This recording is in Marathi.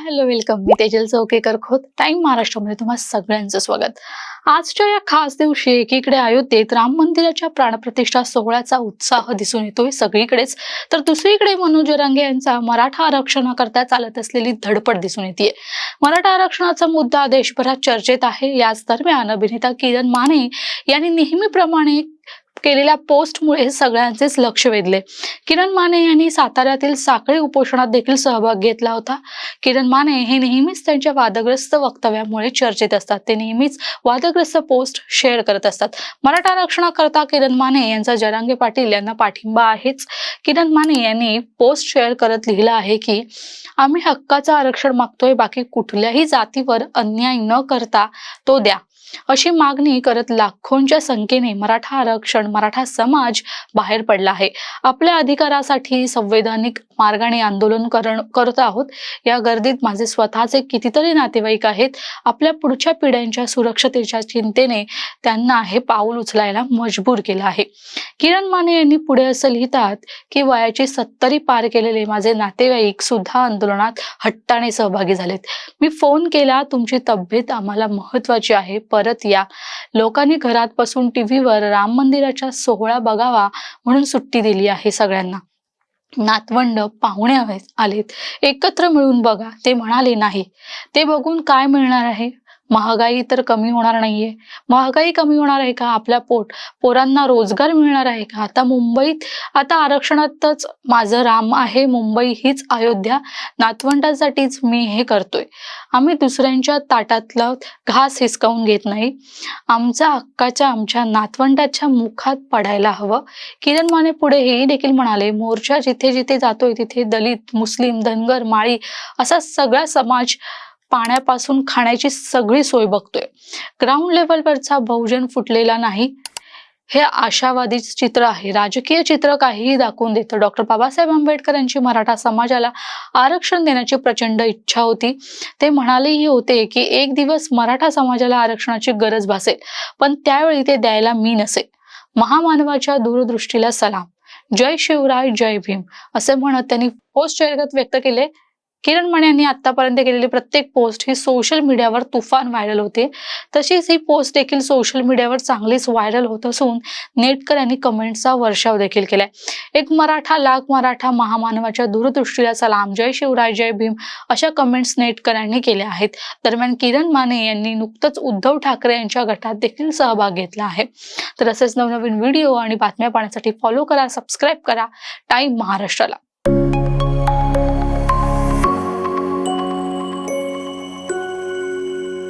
हाय हॅलो वेलकम मी तेजल चौकेकर खोत टाइम महाराष्ट्रामध्ये तुम्हा सगळ्यांचं स्वागत. आजच्या या खास दिवशी एकीकडे अयोध्येत राम मंदिराच्या प्राणप्रतिष्ठा सोहळ्याचा उत्साह दिसून येतोय सगळीकडेच. तर दुसरीकडे मनोज जरांगे यांचा मराठा आरक्षणाकरता चालत असलेली धडपड दिसून येते मराठा आरक्षणाचा मुद्दा देशभरात चर्चेत आहे. याच दरम्यान अभिनेता किरण माने यांनी नेहमीप्रमाणे केलेल्या पोस्टमुळे सगळ्यांचेच लक्ष वेधले. किरण माने यांनी साताऱ्यातील साखळी उपोषणात देखील सहभाग घेतला होता. किरण माने हे नेहमीच त्यांच्या वादग्रस्त वक्तव्यामुळे चर्चेत असतात. ते नेहमीच वादग्रस्त पोस्ट शेअर करत असतात. मराठा आरक्षणाकरता किरण माने यांचा जरांगे पाटील यांना पाठिंबा आहेच. किरण माने यांनी पोस्ट शेअर करत लिहिलं आहे की आम्ही हक्काचं आरक्षण मागतोय बाकी कुठल्याही जातीवर अन्याय न करता तो द्या. अशी मागणी करत लाखोंच्या संख्येने मराठा आरक्षण मराठा समाज बाहेर पडला आहे. आपल्या अधिकारासाठी संवैधानिक मार्गाने आंदोलन करण करत आहोत. या गर्दीत माझे स्वतःचे कितीतरी नातेवाईक आहेत. आपल्या पुढच्या पिढ्यांच्या सुरक्षतेच्या चिंतेने त्यांना हे पाऊल उचलायला मजबूर केलं आहे. किरण माने यांनी पुढे असं लिहितात की वयाची सत्तरी पार केलेले माझे नातेवाईक सुद्धा आंदोलनात हट्टाने सहभागी झालेत. मी फोन केला तुमची तब्येत आम्हाला महत्वाची आहे परत या. लोकांनी घरात बसून टीव्हीवर राम मंदिराच्या सोहळा बघावा म्हणून सुट्टी दिली आहे सगळ्यांना. नातवंड पाहुणे आलेत. एकत्र मिळून बघा. ते म्हणाले नाही. ते बघून काय मिळणार आहे? महागाई तर कमी होणार नाहीये. महागाई कमी होणार आहे का? आपल्या पोट पोरांना रोजगार मिळणार आहे का? आता मुंबईत आता आरक्षणातच माझं राम आहे मुंबई हीच अयोध्या. नातवंडासाठीच मी हे करतोय. आम्ही दुसऱ्यांच्या ताटातलं घास हिसकावून घेत नाही. आमच्या हक्काच्या आमच्या नातवंडाच्या मुखात पडायला हवं. किरण माने पुढे हेही देखील म्हणाले मोर्चा जिथे जिथे जातोय तिथे दलित मुस्लिम धनगर माळी असा सगळा समाज पाण्यापासून खाण्याची सगळी सोय बघतोय. ग्राउंड लेवलवरचा बहुजन फुटलेला नाही. हे आशावादी चित्र आहे. राजकीय चित्र काहीही दाखवून देतं. डॉक्टर बाबासाहेब आंबेडकर यांची मराठा समाजाला आरक्षण देण्याची प्रचंड इच्छा होती. ते म्हणालेही होते की एक दिवस मराठा समाजाला आरक्षणाची गरज भासेल पण त्यावेळी ते द्यायला मी नसेल महामानवाच्या दूरदृष्टीला सलाम. जय शिवराय जय भीम असे म्हणत त्यांनी पोस्ट व्यक्त केले. किरण माने यांनी आतापर्यंत केलेली प्रत्येक पोस्ट ही सोशल मीडियावर तुफान व्हायरल होते. तशीच ही पोस्ट देखील सोशल मीडियावर चांगलीच व्हायरल होत असून नेटकर यांनी कमेंटचा वर्षाव देखील केलाय. एक मराठा लाख मराठा महामानवाच्या दूरदृष्टीला सलाम जय शिवराय जय भीम अशा कमेंट्स नेटकर यांनी केल्या आहेत. दरम्यान किरण माने यांनी नुकतंच उद्धव ठाकरे यांच्या गटात देखील सहभाग घेतला आहे. तर असेच नवनवीन व्हिडिओ आणि बातम्या पाहण्यासाठी फॉलो करा सबस्क्राईब करा. टाईम महाराष्ट्राला.